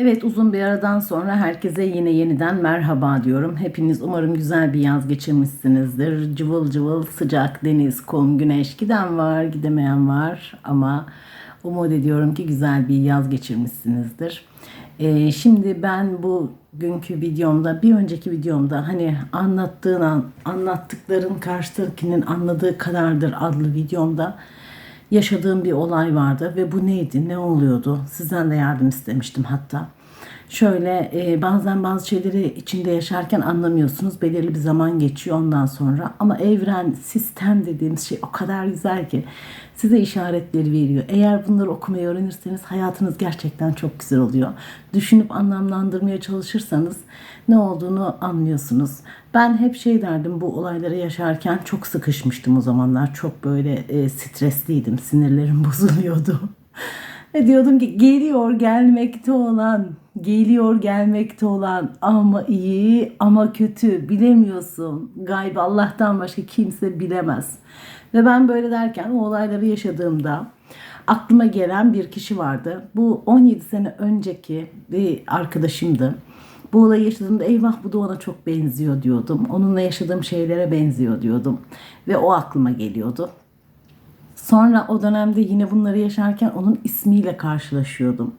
Evet uzun bir aradan sonra herkese yine yeniden merhaba diyorum. Hepiniz umarım güzel bir yaz geçirmişsinizdir. Cıvıl cıvıl sıcak deniz, kum, güneş giden var, gidemeyen var ama umut ediyorum ki güzel bir yaz geçirmişsinizdir. Ee, şimdi ben bu günkü videomda, bir önceki videomda hani anlattığın an, anlattıkların karşıdakinin anladığı kadardır adlı videomda yaşadığım bir olay vardı ve bu neydi, ne oluyordu? Sizden de yardım istemiştim hatta. Şöyle e, bazen bazı şeyleri içinde yaşarken anlamıyorsunuz. Belirli bir zaman geçiyor ondan sonra. Ama evren, sistem dediğimiz şey o kadar güzel ki size işaretleri veriyor. Eğer bunları okumayı öğrenirseniz hayatınız gerçekten çok güzel oluyor. Düşünüp anlamlandırmaya çalışırsanız ne olduğunu anlıyorsunuz. Ben hep şey derdim bu olayları yaşarken çok sıkışmıştım o zamanlar. Çok böyle e, stresliydim. Sinirlerim bozuluyordu. Ve diyordum ki geliyor gelmekte olan, geliyor gelmekte olan ama iyi ama kötü bilemiyorsun. Gaybı Allah'tan başka kimse bilemez. Ve ben böyle derken o olayları yaşadığımda aklıma gelen bir kişi vardı. Bu 17 sene önceki bir arkadaşımdı. Bu olayı yaşadığımda eyvah bu da ona çok benziyor diyordum. Onunla yaşadığım şeylere benziyor diyordum. Ve o aklıma geliyordu. Sonra o dönemde yine bunları yaşarken onun ismiyle karşılaşıyordum.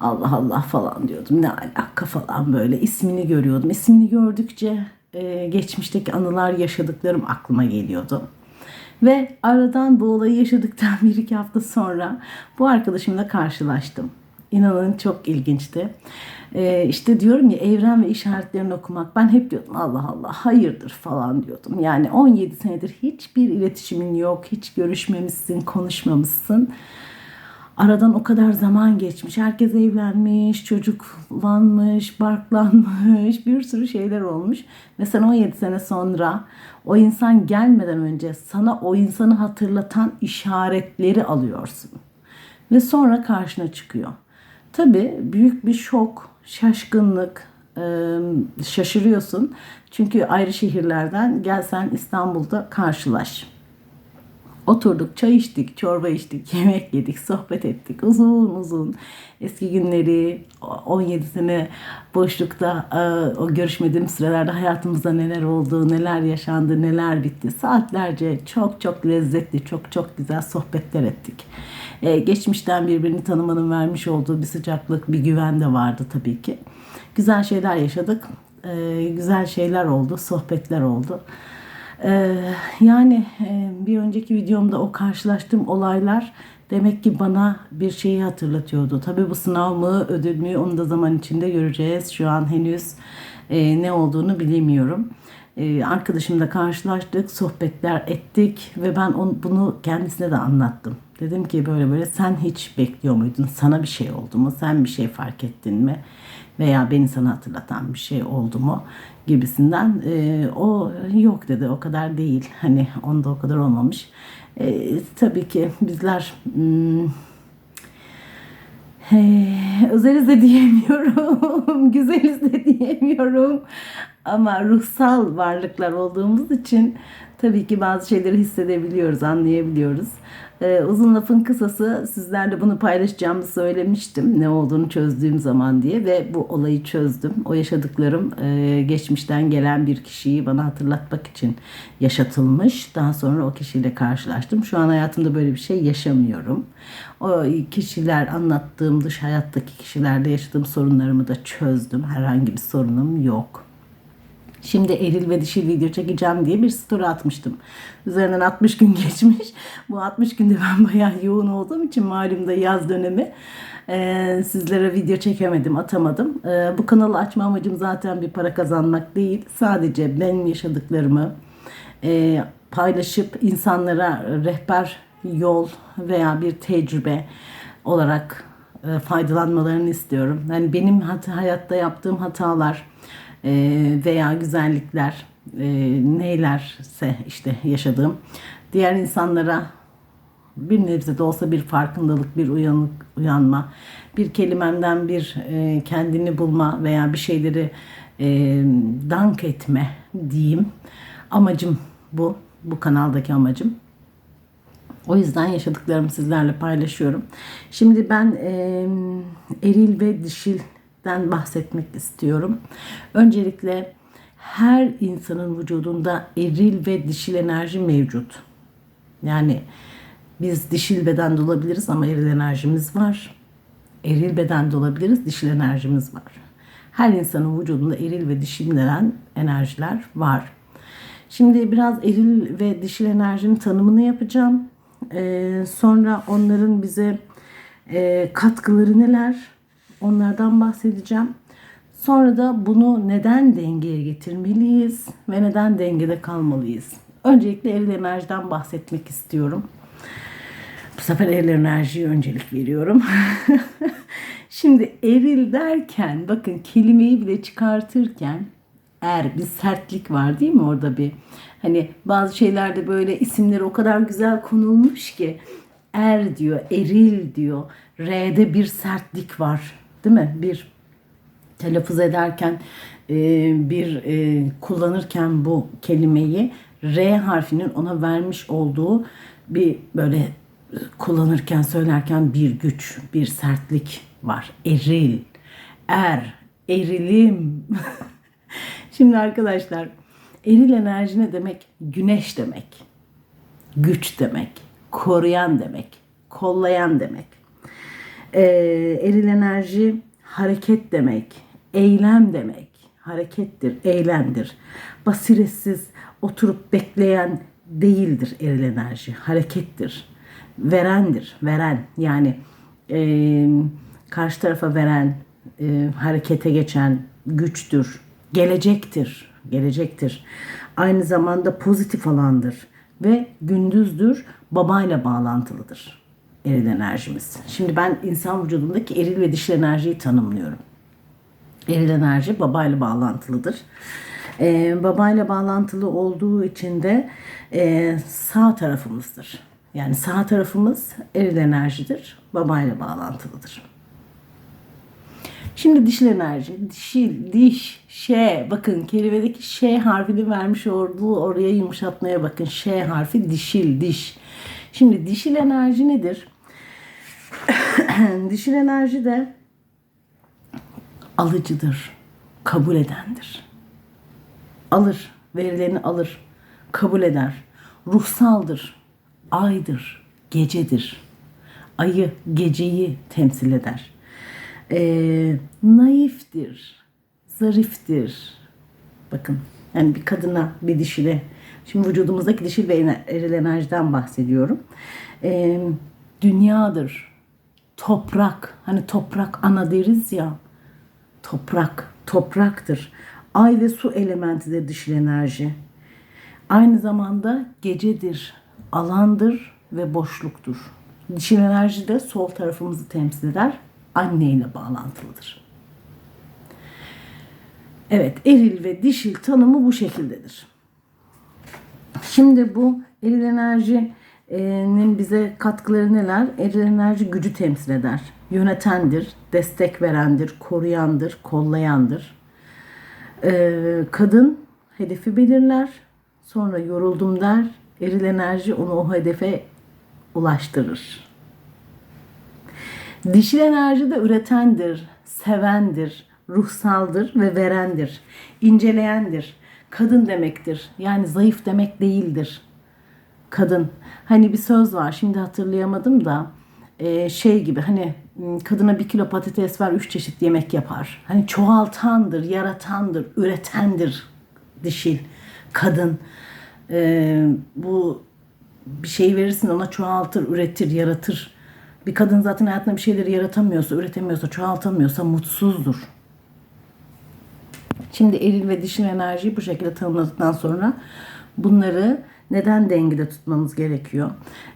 Allah Allah falan diyordum. Ne alaka falan böyle ismini görüyordum. İsmini gördükçe e, geçmişteki anılar yaşadıklarım aklıma geliyordu. Ve aradan bu olayı yaşadıktan bir iki hafta sonra bu arkadaşımla karşılaştım. İnanın çok ilginçti. Ee, işte diyorum ya evren ve işaretlerini okumak. Ben hep diyordum Allah Allah hayırdır falan diyordum. Yani 17 senedir hiçbir iletişimin yok. Hiç görüşmemişsin, konuşmamışsın. Aradan o kadar zaman geçmiş. Herkes evlenmiş, çocuklanmış, barklanmış, bir sürü şeyler olmuş. Ve sen 17 sene sonra o insan gelmeden önce sana o insanı hatırlatan işaretleri alıyorsun. Ve sonra karşına çıkıyor. Tabii büyük bir şok, şaşkınlık, şaşırıyorsun. Çünkü ayrı şehirlerden gelsen İstanbul'da karşılaş. Oturduk, çay içtik, çorba içtik, yemek yedik, sohbet ettik. Uzun uzun eski günleri, 17 sene boşlukta o görüşmediğim sırada hayatımızda neler oldu, neler yaşandı, neler bitti. Saatlerce çok çok lezzetli, çok çok güzel sohbetler ettik. Ee, geçmişten birbirini tanımanın vermiş olduğu bir sıcaklık, bir güven de vardı tabii ki. Güzel şeyler yaşadık, ee, güzel şeyler oldu, sohbetler oldu. Ee, yani e, bir önceki videomda o karşılaştığım olaylar demek ki bana bir şeyi hatırlatıyordu. Tabii bu sınav mı, ödül mü onu da zaman içinde göreceğiz. Şu an henüz e, ne olduğunu bilemiyorum. E, arkadaşımla karşılaştık, sohbetler ettik ve ben bunu kendisine de anlattım. Dedim ki böyle böyle sen hiç bekliyor muydun? Sana bir şey oldu mu? Sen bir şey fark ettin mi? Veya beni sana hatırlatan bir şey oldu mu? Gibisinden. E, o yok dedi. O kadar değil. Hani onda o kadar olmamış. E, tabii ki bizler hmm, Hey, özeliz de diyemiyorum, güzeliz de diyemiyorum. Ama ruhsal varlıklar olduğumuz için tabii ki bazı şeyleri hissedebiliyoruz, anlayabiliyoruz. Ee, uzun lafın kısası sizlerle bunu paylaşacağımı söylemiştim ne olduğunu çözdüğüm zaman diye ve bu olayı çözdüm. O yaşadıklarım e, geçmişten gelen bir kişiyi bana hatırlatmak için yaşatılmış. Daha sonra o kişiyle karşılaştım. Şu an hayatımda böyle bir şey yaşamıyorum. O kişiler anlattığım dış hayattaki kişilerle yaşadığım sorunlarımı da çözdüm. Herhangi bir sorunum yok. Şimdi eril ve dişil video çekeceğim diye bir story atmıştım. Üzerinden 60 gün geçmiş. Bu 60 günde ben bayağı yoğun olduğum için malum da yaz dönemi. Ee, sizlere video çekemedim, atamadım. Ee, bu kanalı açma amacım zaten bir para kazanmak değil. Sadece benim yaşadıklarımı e, paylaşıp insanlara rehber yol veya bir tecrübe olarak e, faydalanmalarını istiyorum. Yani benim hayatta yaptığım hatalar, e, veya güzellikler e, neylerse işte yaşadığım diğer insanlara bir nebze de olsa bir farkındalık, bir uyanık, uyanma, bir kelimemden bir e, kendini bulma veya bir şeyleri e, dank etme diyeyim. Amacım bu, bu kanaldaki amacım. O yüzden yaşadıklarımı sizlerle paylaşıyorum. Şimdi ben e, eril ve dişil enerjiden bahsetmek istiyorum. Öncelikle her insanın vücudunda eril ve dişil enerji mevcut. Yani biz dişil bedende olabiliriz ama eril enerjimiz var. Eril bedende olabiliriz, dişil enerjimiz var. Her insanın vücudunda eril ve dişil denen enerjiler var. Şimdi biraz eril ve dişil enerjinin tanımını yapacağım. Ee, sonra onların bize e, katkıları neler? Onlardan bahsedeceğim. Sonra da bunu neden dengeye getirmeliyiz ve neden dengede kalmalıyız? Öncelikle eril enerjiden bahsetmek istiyorum. Bu sefer eril enerjiye öncelik veriyorum. Şimdi eril derken bakın kelimeyi bile çıkartırken er bir sertlik var değil mi orada bir hani bazı şeylerde böyle isimleri o kadar güzel konulmuş ki er diyor eril diyor r'de bir sertlik var değil mi bir telaffuz ederken e, bir e, kullanırken bu kelimeyi R harfinin ona vermiş olduğu bir böyle kullanırken söylerken bir güç, bir sertlik var. Eril, er, erilim. Şimdi arkadaşlar eril enerji ne demek? Güneş demek. Güç demek. Koruyan demek. Kollayan demek. Ee, eril enerji hareket demek. Eylem demek. Harekettir, eylemdir. Basiretsiz oturup bekleyen değildir eril enerji. Harekettir. Verendir. Veren yani e, karşı tarafa veren, e, harekete geçen güçtür. Gelecektir. Gelecektir. Aynı zamanda pozitif alandır ve gündüzdür babayla bağlantılıdır eril enerjimiz. Şimdi ben insan vücudundaki eril ve dişil enerjiyi tanımlıyorum. Eril enerji babayla bağlantılıdır. Ee, babayla bağlantılı olduğu için de e, sağ tarafımızdır. Yani sağ tarafımız eril enerjidir. Babayla bağlantılıdır. Şimdi dişil enerji, dişil, diş, ş. Bakın kelimedeki ş harfini vermiş olduğu oraya yumuşatmaya bakın. Ş harfi dişil, diş. Şimdi dişil enerji nedir? dişil enerji de alıcıdır, kabul edendir. Alır, verilerini alır, kabul eder. Ruhsaldır, aydır, gecedir. Ayı, geceyi temsil eder. Ee, naiftir, zariftir. Bakın, yani bir kadına, bir dişile, şimdi vücudumuzdaki dişil ve eril enerjiden bahsediyorum. Ee, dünyadır, toprak, hani toprak ana deriz ya, toprak, topraktır. Ay ve su elementidir dişil enerji. Aynı zamanda gecedir, alandır ve boşluktur. Dişil enerji de sol tarafımızı temsil eder. Anne ile bağlantılıdır. Evet, eril ve dişil tanımı bu şekildedir. Şimdi bu eril enerjinin bize katkıları neler? Eril enerji gücü temsil eder. Yönetendir, destek verendir, koruyandır, kollayandır. Ee, kadın hedefi belirler, sonra yoruldum der, eril enerji onu o hedefe ulaştırır. Dişil enerji de üretendir, sevendir, ruhsaldır ve verendir, inceleyendir. Kadın demektir. Yani zayıf demek değildir. Kadın. Hani bir söz var şimdi hatırlayamadım da e, şey gibi hani kadına bir kilo patates ver üç çeşit yemek yapar. Hani çoğaltandır, yaratandır, üretendir dişil kadın. E, bu bir şey verirsin ona çoğaltır, üretir, yaratır. Bir kadın zaten hayatında bir şeyleri yaratamıyorsa, üretemiyorsa, çoğaltamıyorsa mutsuzdur. Şimdi eril ve dişil enerjiyi bu şekilde tanımladıktan sonra bunları neden dengede tutmamız gerekiyor?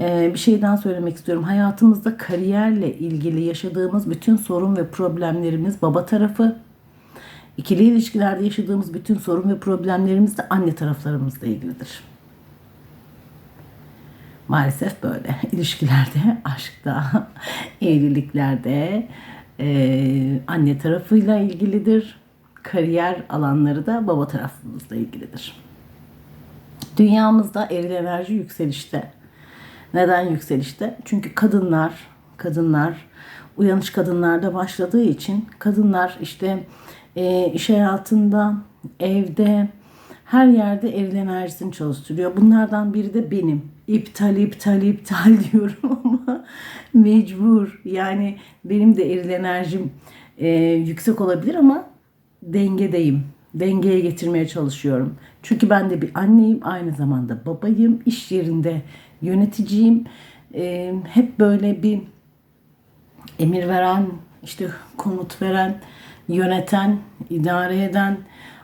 Ee, bir şey daha söylemek istiyorum. Hayatımızda kariyerle ilgili yaşadığımız bütün sorun ve problemlerimiz baba tarafı, ikili ilişkilerde yaşadığımız bütün sorun ve problemlerimiz de anne taraflarımızla ilgilidir. Maalesef böyle. İlişkilerde, aşkta, evliliklerde e, anne tarafıyla ilgilidir. Kariyer alanları da baba tarafımızla ilgilidir. Dünyamızda eril enerji yükselişte. Neden yükselişte? Çünkü kadınlar, kadınlar uyanış kadınlarda başladığı için kadınlar işte e, iş hayatında, evde, her yerde eril enerjisini çalıştırıyor. Bunlardan biri de benim. İptal, iptal, iptal diyorum ama mecbur. Yani benim de eril enerjim e, yüksek olabilir ama dengedeyim. Dengeye getirmeye çalışıyorum. Çünkü ben de bir anneyim, aynı zamanda babayım, iş yerinde yöneticiyim. E, hep böyle bir emir veren, işte komut veren, yöneten, idare eden,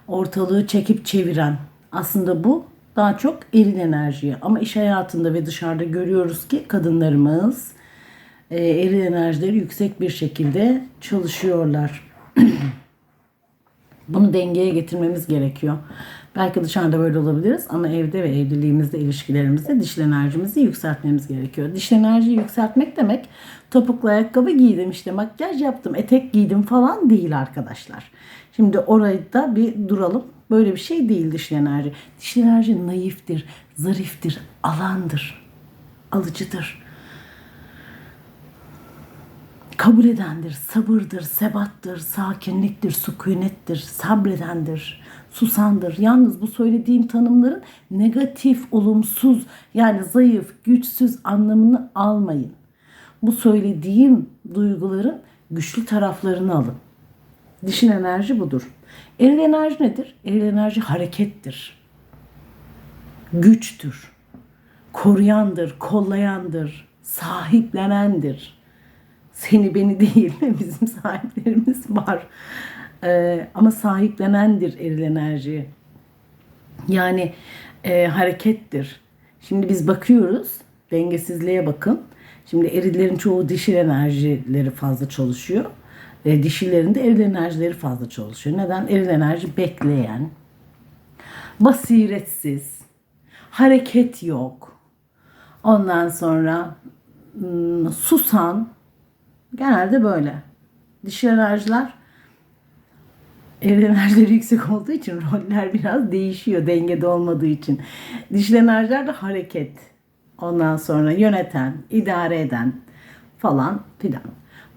ortalığı çekip çeviren. Aslında bu daha çok eril enerji. Ama iş hayatında ve dışarıda görüyoruz ki kadınlarımız e, eril enerjileri yüksek bir şekilde çalışıyorlar. Bunu dengeye getirmemiz gerekiyor. Belki dışarıda böyle olabiliriz ama evde ve evliliğimizde, ilişkilerimizde dişil enerjimizi yükseltmemiz gerekiyor. Dişil enerjiyi yükseltmek demek topuklu ayakkabı giydim işte makyaj yaptım, etek giydim falan değil arkadaşlar. Şimdi orayı da bir duralım. Böyle bir şey değil dişil enerji. Dişil enerji naiftir, zariftir, alandır, alıcıdır kabul edendir, sabırdır, sebattır, sakinliktir, sükunettir, sabredendir, susandır. Yalnız bu söylediğim tanımların negatif, olumsuz yani zayıf, güçsüz anlamını almayın. Bu söylediğim duyguların güçlü taraflarını alın. Dişin enerji budur. Eril enerji nedir? Eril enerji harekettir. Güçtür. Koruyandır, kollayandır, sahiplenendir seni beni değil bizim sahiplerimiz var. Ee, ama sahiplenendir eril enerji. Yani e, harekettir. Şimdi biz bakıyoruz dengesizliğe bakın. Şimdi erillerin çoğu dişil enerjileri fazla çalışıyor. E, dişillerin de eril enerjileri fazla çalışıyor. Neden? Eril enerji bekleyen, basiretsiz, hareket yok. Ondan sonra ım, susan, Genelde böyle. Dişi enerjiler eril enerjileri yüksek olduğu için roller biraz değişiyor dengede olmadığı için. Dişil enerjiler de hareket. Ondan sonra yöneten, idare eden falan filan.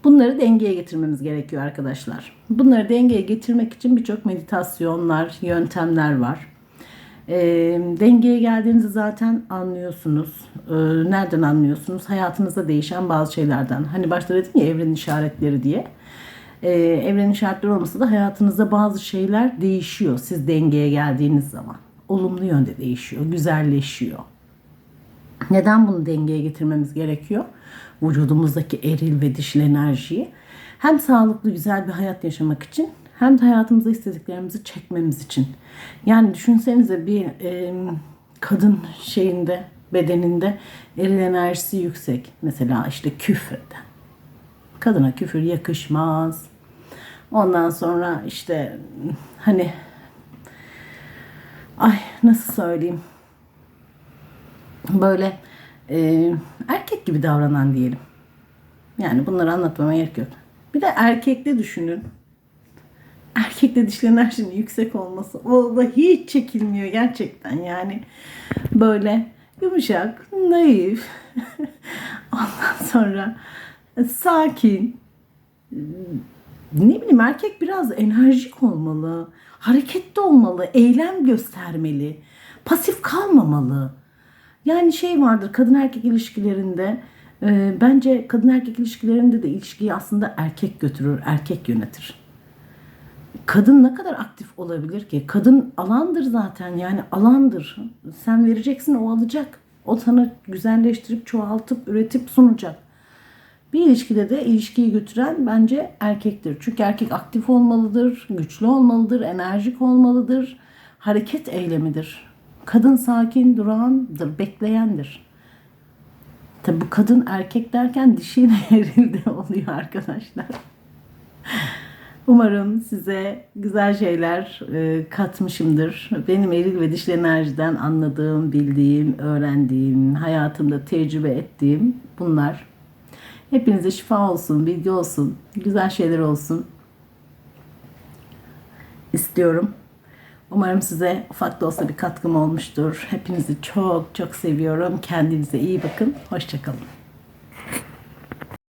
Bunları dengeye getirmemiz gerekiyor arkadaşlar. Bunları dengeye getirmek için birçok meditasyonlar, yöntemler var. E, dengeye geldiğinizi zaten anlıyorsunuz. E, nereden anlıyorsunuz? Hayatınızda değişen bazı şeylerden. Hani başta dedim ya evrenin işaretleri diye. E, evrenin işaretleri olmasa da hayatınızda bazı şeyler değişiyor siz dengeye geldiğiniz zaman. Olumlu yönde değişiyor, güzelleşiyor. Neden bunu dengeye getirmemiz gerekiyor? Vücudumuzdaki eril ve dişil enerjiyi hem sağlıklı güzel bir hayat yaşamak için hem de hayatımıza istediklerimizi çekmemiz için. Yani düşünsenize bir e, kadın şeyinde bedeninde eril enerjisi yüksek. Mesela işte küfreden. Kadına küfür yakışmaz. Ondan sonra işte hani ay nasıl söyleyeyim böyle e, erkek gibi davranan diyelim. Yani bunları anlatmama gerek yok. Bir de erkekte düşünün erkekte dişli enerjinin yüksek olması. O da hiç çekilmiyor gerçekten yani. Böyle yumuşak, naif. Ondan sonra sakin. Ne bileyim erkek biraz enerjik olmalı, hareketli olmalı, eylem göstermeli, pasif kalmamalı. Yani şey vardır kadın erkek ilişkilerinde e, bence kadın erkek ilişkilerinde de ilişkiyi aslında erkek götürür, erkek yönetir kadın ne kadar aktif olabilir ki? Kadın alandır zaten yani alandır. Sen vereceksin o alacak. O sana güzelleştirip çoğaltıp üretip sunacak. Bir ilişkide de ilişkiyi götüren bence erkektir. Çünkü erkek aktif olmalıdır, güçlü olmalıdır, enerjik olmalıdır, hareket eylemidir. Kadın sakin, durağandır, bekleyendir. Tabi bu kadın erkek derken dişiyle erilde oluyor arkadaşlar. Umarım size güzel şeyler e, katmışımdır. Benim eril ve dişli enerjiden anladığım, bildiğim, öğrendiğim, hayatımda tecrübe ettiğim bunlar. Hepinize şifa olsun, bilgi olsun, güzel şeyler olsun istiyorum. Umarım size ufak da olsa bir katkım olmuştur. Hepinizi çok çok seviyorum. Kendinize iyi bakın. Hoşçakalın.